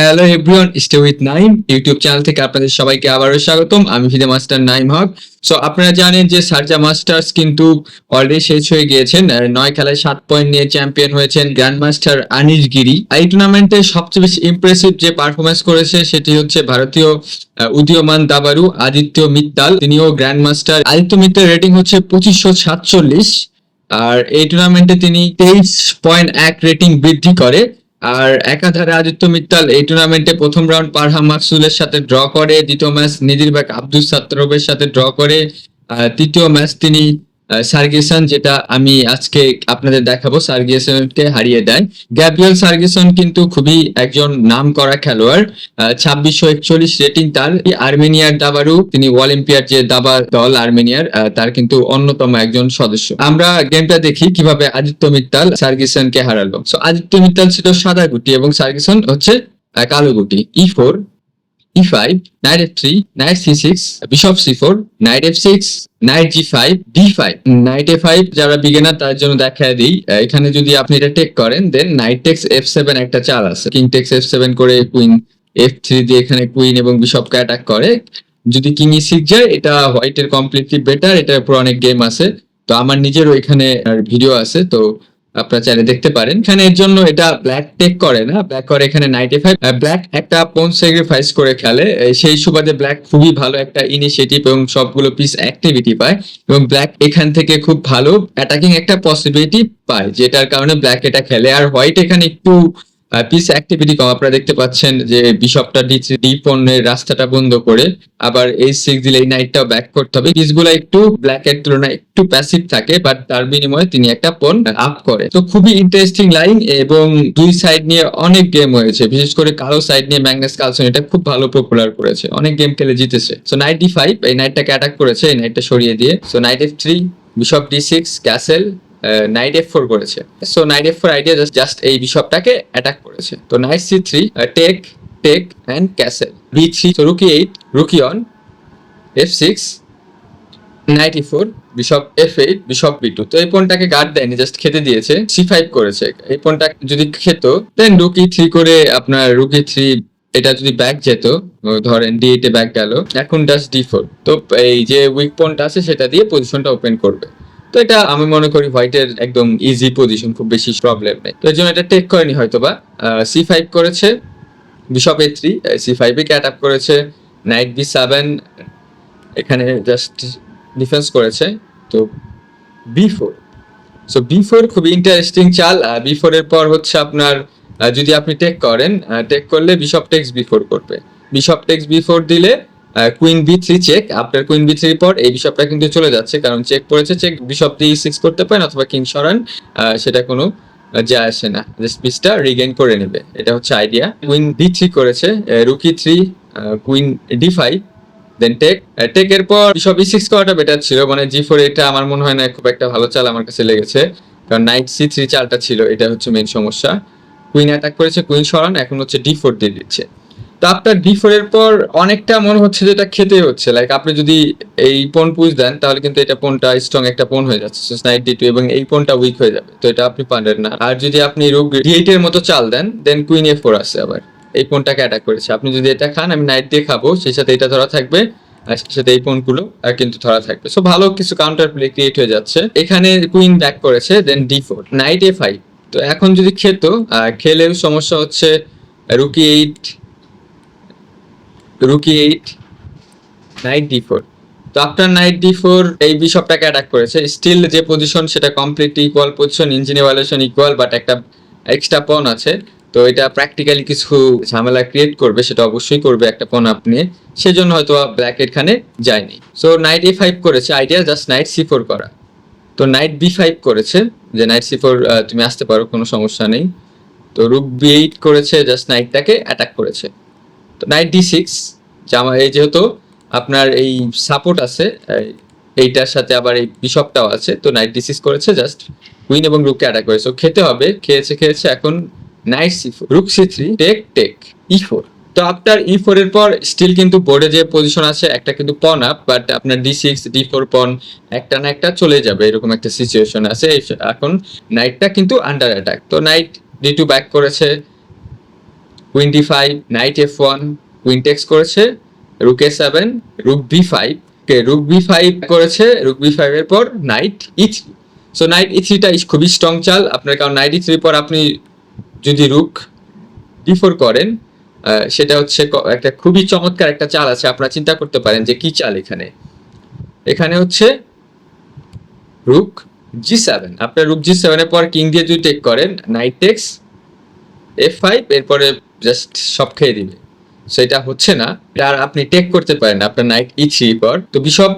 Hello everyone stay with Naim YouTube channel থেকে আপনাদের সবাইকে আবারও স্বাগতম। আমি FIDE master Naim Haque. So আপনারা জানেন যে সার্জা মাস্টার্স কিন্তু অলরেডি শেষ হয়ে গিয়েছেন। নয় খেলায় সাত পয়েন্ট নিয়ে চ্যাম্পিয়ন হয়েছেন গ্র্যান্ড মাস্টার আনিস গিরি। এই টুর্নামেন্টে সবচেয়ে বেশি ইমপ্রেসিভ যে পারফরমেন্স করেছে সেটি হচ্ছে ভারতীয় উদীয়মান দাবারু আদিত্য মিত্তাল। তিনিও grand master Aditya Mittal rating হচ্ছে পঁচিশশো সাতচল্লিশ। আর এই টুর্নামেন্টে তিনি তেইশ পয়েন্ট এক রেটিং বৃদ্ধি করে। আর একাধারে আদিত্য মিত্তাল এই টুর্নামেন্টে প্রথম রাউন্ড পারহা মাকসুলের সাথে ড্র করে, দ্বিতীয় ম্যাচ নিদির ব্যাক আব্দুল সাত্তরবের সাথে ড্র করে তৃতীয় ম্যাচ তিনি সার্গিসন যেটা আমি আজকে আপনাদের দেখাবো, সার্গিসনকে হারিয়ে দেয়। গ্যাব্রিয়েল সার্গিসন কিন্তু খুবই একজন নাম করা খেলোয়াড় ছাব্বিশশো একচল্লিশ রেটিং তার। আর্মেনিয়ার দাবারু, তিনি অলিম্পিয়ার যে দাবা দল আর্মেনিয়ার তার কিন্তু অন্যতম একজন সদস্য। আমরা গেমটা দেখি কীভাবে আদিত্য মিত্তাল সার্গিসনকে হারালো। সো আদিত্য মিত্তাল ছিল সাদা গুটি এবং সার্গিসন হচ্ছে কালো গুটি। E four E five knight F three knight C six bishop C four knight F six knight G five D five knight A five যারা বিগিনার তার জন্য দেখা দিই। এখানে যদি আপনি এটা টেক করেন then knight takes F seven একটা চাল আছে। কিং টেক্স এফ সেভেন করে কুইন এফ থ্রি দিয়ে এখানে কুইন এবং বিশপকে অ্যাটাক করে। যদি কিং ই সিক্স যায়, এটা হোয়াইটের কমপ্লিটলি বেটার এটার উপর অনেক গেম আছে। তো আমার নিজেরও এখানে ভিডিও আছে, তো আপনারা চাইলে দেখতে পারেন। এখানে এর জন্য এটা ব্ল্যাক টেক করে না। ব্ল্যাক করে এখানে নাইনটি ফাইভ ব্ল্যাক একটা পোন স্যাক্রিফাইস করে খেলে সেই সুবাদে ব্ল্যাক খুবই ভালো একটা ইনিশিয়েটিভ এবং সবগুলো পিস অ্যাক্টিভিটি পায়। এবং ব্ল্যাক এখান থেকে খুব ভালো অ্যাটাকিং একটা পসিবিলিটি পায়, যেটার কারণে ব্ল্যাক এটা খেলে। আর হোয়াইট এখানে একটু পিস অ্যাক্টিভিটি কম। আপনারা দেখতে পাচ্ছেন যে বিশপটা ডি ডি পণ্যের রাস্তাটা বন্ধ করে, আবার এই সিক্স দিলে এই নাইটটাও ব্যাক করতে হবে। পিসগুলো একটু ব্ল্যাক এর তুলনায় একটু প্যাসিভ থাকে বাট তার বিনিময়ে তিনি একটা পণ আপ করে। তো খুবই ইন্টারেস্টিং লাইন এবং দুই সাইড নিয়ে অনেক গেম হয়েছে। বিশেষ করে কালো সাইড নিয়ে ম্যাগনাস কালসন এটা খুব ভালো পপুলার করেছে। অনেক গেম খেলে জিতেছে। সো নাইট ফাইভ এই নাইটটাকে অ্যাটাক করেছে, এই নাইটটা সরিয়ে দিয়ে। So knight F three bishop D six castle knight F four করেছে। So knight F four idea just এই বিশপটাকে অ্যাটাক করেছে। তো knight C three take take and castle B three তো rook E eight rook E on F six ninety four bishop F eight bishop B two তো এই পনটাকে guard দেয়নি just খেতে দিয়েছে। সি ফাইভ করেছে। এই পনটা যদি খেত দেন রুকি থ্রি করে আপনার রুকি থ্রি এটা যদি ব্যাক যেত ধরেন ডি এইটে ব্যাক গেল, এখন জাস্ট ডি ফোর তো এই যে উইক পয়েন্ট আছে, সেটা দিয়ে পজিশনটা ওপেন করবে। তো এটা আমি মনে করি হোয়াইটের একদম ইজি পজিশন খুব বেশি প্রবলেম নেই। তো এর জন্য এটা টেক করেনি হয়তো বা সি ফাইভ করেছে বিশপ এ থ্রি সি ফাইভে ক্যাট আপ করেছে নাইট বি সেভেন এখানে জাস্ট ডিফেন্স করেছে, তো B four so B four খুবই ইন্টারেস্টিং চাল বি ফোর এর পর হচ্ছে আপনার যদি আপনি টেক করেন টেক করলে বিশপ টেক্স বি ফোর করবে। বিশপ টেক্স বি ফোর দিলে কুইন বি থ্রি চেক আপনার কুইন বি থ্রির পর এই বিশপটা কিন্তু চলে যাচ্ছে, কারণ চেক করেছে চেক বিশপ ডি সিক্স করতে পারেন অথবা কিং সরান সেটা কোনো যায় আসে না। জাস্ট পিসটা রিগেন করে নেবে। এটা হচ্ছে আইডিয়া কুইন ডি থ্রি করেছে rook E three queen D five then take টেকের পর বিশপ ই সিক্স করাটা বেটার ছিল মানে জি ফোর এটা আমার মনে হয় না, খুব একটা ভালো চাল আমার কাছে লেগেছে, কারণ নাইট সি থ্রি চালটা ছিল, এটা হচ্ছে মেন সমস্যা। কুইন অ্যাটাক করেছে কুইন সরান, এখন হচ্ছে ডি ফোর দিয়ে দিচ্ছে। তো আপনার ডি ফোর এর পর অনেকটা মনে হচ্ছে যে এটা খেতে হচ্ছে। লাইক আপনি যদি এই পোন পুজ দেন, তাহলে কিন্তু এটা পোনটা স্ট্রং একটা পোন হয়ে যাচ্ছে। নাইট ডি টু এবং এই পোনটা উইক হয়ে যাবে। তো এটা আপনি পারেন না। আর যদি আপনি রোগ ডি এইট এর মতো চাল দেন দেন কুইন এ ফোর আসে আবার। এই পোনটাকে অ্যাটাক করেছে। আপনি যদি এটা খান, আমি নাইট দিয়ে খাব। সেই সাথে এটা ধরা থাকবে, আর সেই সাথে এই পোনগুলো কিন্তু ধরা থাকবে। সো ভালো কিছু কাউন্টার প্লে ক্রিয়েট হয়ে যাচ্ছে। এখানে কুইন ব্যাক করেছে then D four knight A five তো এখন যদি খেত খেলেও সমস্যা হচ্ছে rook E eight rook E eight knight D four তো আফটার নাইট ডি ফোর এই বিশপটাকে অ্যাটাক করেছে। স্টিল যে পজিশন সেটা complete equal position engine evaluation equal but একটা এক্সট্রা পন আছে। তো এটা প্র্যাকটিক্যালি কিছু ঝামেলা ক্রিয়েট করবে, সেটা অবশ্যই করবে একটা পন আপনি। সেজন্য হয়তো ব্ল্যাক এখানে যায়নি। সো নাইট এ ফাইভ করেছে। Idea just knight C four করা। তো নাইট বি ফাইভ করেছে। যে নাইট সি ফোর তুমি আসতে পারো, কোনো সমস্যা নেই। তো রুক বি এইট করেছে জাস্ট নাইটটাকে অ্যাটাক করেছে। তো নাইট ডি সিক্স জামা এই যেহেতু আপনার এই সাপোর্ট আছে, এই- এইটার সাথে আবার এই বিশপটাও আছে, তো নাইট ডি সিক্স করেছে জাস্ট কুইন এবং রুককে অ্যাটাক করেছে। খেতে হবে, খেয়েছে খেয়েছে, এখন knight C four rook C three take take E four তো আপনার ই ফোর এর পর স্টিল কিন্তু বোর্ডে যে পজিশন আছে, একটা কিন্তু পন আপ বাট আপনার D six D four pawn একটা না একটা চলে যাবে, এরকম একটা সিচুয়েশন আছে। এখন নাইটটা কিন্তু আন্ডার অ্যাটাক তো নাইট ডি টু ব্যাক করেছে D five knight F one queen takes করেছে rook seven rook B five rook B five করেছে রুক বি ফাইভ এর পর knight E three so knight E থ্রিটা খুবই স্ট্রং চাল। আপনার কারণ নাইট ই থ্রির পর আপনি যদি রুক ডি ফোর করেন সেটা হচ্ছে একটা খুবই চমৎকার একটা চাল আছে। আপনারা চিন্তা করতে পারেন যে কি চাল এখানে। এখানে হচ্ছে রুক জি সেভেন আপনার রুক জি সেভেনের পর কিং দিয়ে যদি টেক করেন নাইট টেক্স এফ ফাইভ এরপরে জাস্ট সব খেয়ে দিবে। সেটা হচ্ছে না। আর আপনি টেক করতে পারেন আপনার নাইট ই থ্রি পর, তো বিশপ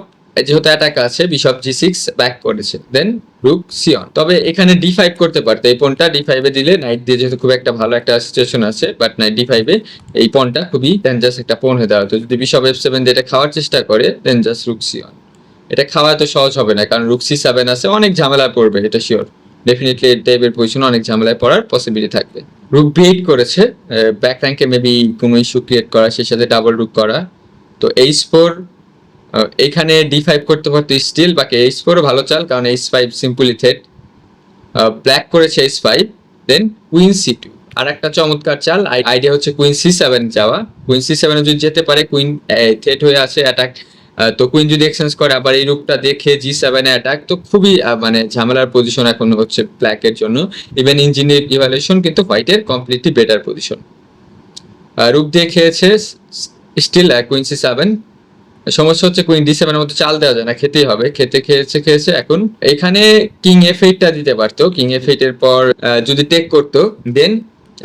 যেহেতু অ্যাটাক আছে বিশপ জি সিক্স ব্যাক করেছে। দেন রুক সিয়ন তবে এখানে ডি ফাইভ করতে পারতো, এই পনটা ডি ফাইভে দিলে নাইট দিয়ে যেহেতু খুব একটা ভালো একটা সিচুয়েশন আছে বাট নাইট ডি ফাইভে এই পনটা খুবই ডেঞ্জারাস একটা পন হয়ে দাঁড়াতো। যদি বিশপ এফ সেভেন দিয়ে এটা খাওয়ার চেষ্টা করে জাস্ট রুক সিয়ন এটা খাওয়া তো সহজ হবে না, কারণ রুক সি সেভেন আছে, অনেক ঝামেলা পড়বে, এটা শিওর ডেফিনেটলি এই টাইপের পজিশনে অনেক ঝামেলায় পড়ার পসিবিলিটি থাকবে। রুক এইট করেছে ব্যাক র্যাঙ্কে মেবি কোনো ইস্যু ক্রিয়েট করা, সেই সাথে ডাবল রুক করা। তো এইচ ফোর এখানে ডি ফাইভ করতে পারতো স্টিল বাকি এইচ ফোরও ভালো চাল, কারণ এইচ ফাইভ সিম্পলি থেট ব্ল্যাক করেছে H five then queen C two আর একটা চমৎকার চাল আইডিয়া হচ্ছে কুইন সি সেভেন যাওয়া। কুইন সি সেভেনে যদি যেতে পারে কুইন থেট হয়ে আছে অ্যাটাক তো কুইন যদি এক্সচেঞ্জ করে, আবার এই রুকটা দেখে জি সেভেনে অ্যাটাক তো খুবই মানে ঝামেলার পজিশন এখন হচ্ছে ব্ল্যাকের জন্য। ইভেন ইঞ্জিনিয়ার ইভালুয়েশন কিন্তু হোয়াইটের কমপ্লিটলি বেটার পজিশন রুক দিয়ে খেয়েছে স্টিল কুইন সি সেভেন সমস্যা হচ্ছে কুইন ডি সেভেনের মতো চাল দেওয়া যায় না, খেতেই হবে। খেতে খেয়েছে খেয়েছে, এখন এখানে কিং এফ এইটটা দিতে পারতো। কিং এফ এইট এর পর যদি টেক করতো দেন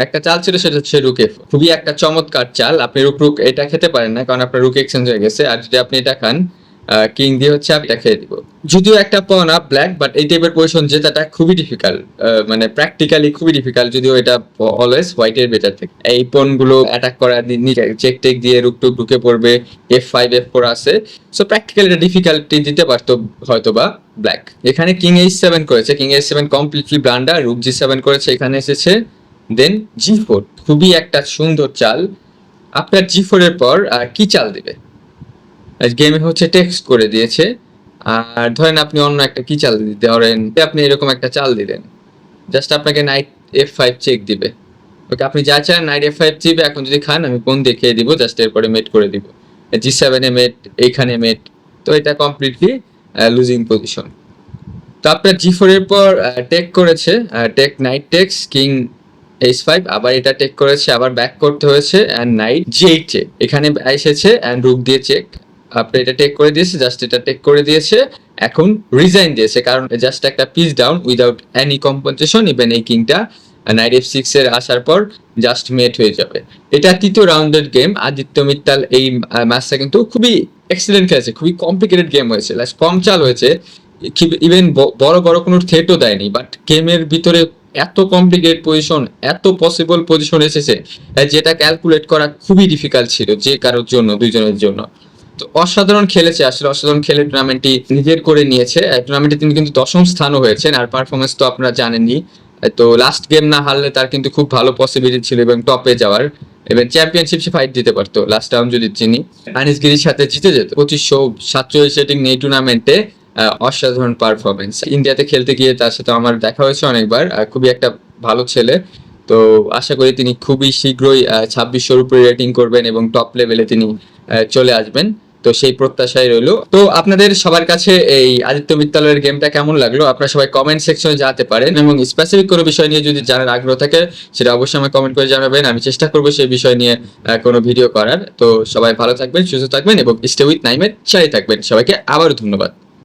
একটা চাল ছিল, সেটা হচ্ছে রুক খুবই একটা চমৎকার চাল। আপনি রুক রুক এটা খেতে পারেন না, কারণ আপনার রুক এক্সচেঞ্জ হয়ে গেছে। আর যদি আপনি এটা খান কিং দিয়ে হচ্ছে আমি এটা খেয়ে দিব। যদিও একটা আপ ব্ল্যাক বাট এই টাইপের পজিশন জেতাটা খুবই ডিফিকাল্ট মানে প্র্যাকটিক্যালি খুবই ডিফিকাল্ট যদিও এটা অলওয়েজ হোয়াইটের বেটার থেকে। এই পনগুলো অ্যাটাক করা চেক টেক দিয়ে রুক, টুক ঢুকে পড়বে এফ ফাইভ এফ ফোর আছে। সো প্র্যাকটিক্যালি এটা ডিফিকাল্টি দিতে পারতো হয়তো বা ব্ল্যাক এখানে কিং এইচ সেভেন করেছে king H seven completely blunder rook G seven করেছে, এখানে এসেছে দেন জি ফোর খুবই একটা সুন্দর চাল। আপনার জি ফোরের পর কি চাল দিবে? গেমে হচ্ছে টেক্সট করে দিয়েছে। আর ধরেন আপনি অন্য একটা কি চাল ধরেন আপনি এরকম একটা চাল দিলেন। জাস্ট আপনাকে নাইট এফ ফাইভ চেক দিবে। ওকে আপনি যা চান নাইট এফ ফাইভ দিবে। এখন যদি খান, আমি কোন দেখিয়ে দিব জাস্ট এরপরে মেট করে দিব। জি সেভেনে মেট এইখানে মেট তো এটা কমপ্লিটলি লুজিং পজিশন তো আপনার জি ফোরের পর টেক করেছে take knight takes king H five আবার এটা টেক করেছে, আবার ব্যাক করতে হয়েছে অ্যান্ড নাইট জি চেক এখানে এসেছে অ্যান্ড রুক দিয়ে চেক আপনি এটা টেক করে দিয়েছে জাস্ট এটা টেক করে দিয়েছে। এখন রিজাইন দিয়েছে, কারণ জাস্ট একটা piece down without any compensation even এই কিংটা নাইট এফ সিক্স এর আসার পর জাস্ট মেট হয়ে যাবে। এটা তৃতীয় রাউন্ডের গেম আদিত্য মিত্তাল এই ম্যাচটা কিন্তু খুবই এক্সিলেন্ট খেলেছে, খুবই কমপ্লিকেটেড গেম হয়েছে। লাস্ট কম চাল হয়েছে ইভেন বড় বড় কোনো থ্রেটও দেয়নি বাট গেমের ভিতরে এত কমপ্লিকেট পজিশন এত পসিবল পজিশন এসেছে যেটা ক্যালকুলেট করা খুবই ডিফিকাল্ট ছিল যে কারোর জন্য দুইজনের জন্য। তো অসাধারণ খেলেছে আসলে অসাধারণ খেলে টুর্নামেন্টটি নিজের করে নিয়েছে। টুর্নামেন্টে তিনি কিন্তু দশম স্থানও হয়েছেন আর পারফরমেন্স তো আপনারা জানেনই। আহ, তো লাস্ট গেম না হারলে তার কিন্তু খুব ভালো পসিবিলিটি ছিল এবং টপে যাওয়ার। এবং চ্যাম্পিয়নশিপ সে ফাইট দিতে পারতো লাস্ট রাউন্ড যদি চিনি আনিস গিরির সাথে জিতে যেত। পঁচিশশো সাতচল্লিশ রেটিং নেই টুর্নামেন্টে অসাধারণ পারফরমেন্স ইন্ডিয়াতে খেলতে গিয়ে তার সাথে আমার দেখা হয়েছে অনেকবার খুবই একটা ভালো ছেলে। তো আশা করি তিনি খুবই শীঘ্রই ছাব্বিশশোর উপরে রেটিং করবেন এবং টপ লেভেলে তিনি চলে আসবেন। তো সেই প্রত্যাশাই রইল। তো আপনাদের সবার কাছে এই আদিত্য বিদ্যালয়ের গেমটা কেমন লাগল? আপনারা সবাই কমেন্ট সেকশনে জানাতে পারেন এবং স্পেসিফিক কোনো বিষয় নিয়ে যদি জানার আগ্রহ থাকে, সেটা অবশ্যই আমাকে কমেন্ট করে জানাবেন। আমি চেষ্টা করব সেই বিষয় নিয়ে কোনো ভিডিও করার। তো সবাই ভালো থাকবেন, সুস্থ থাকবেন এবং স্টে উইথ নাইমের সাথে থাকবেন। সবাইকে আবারও ধন্যবাদ।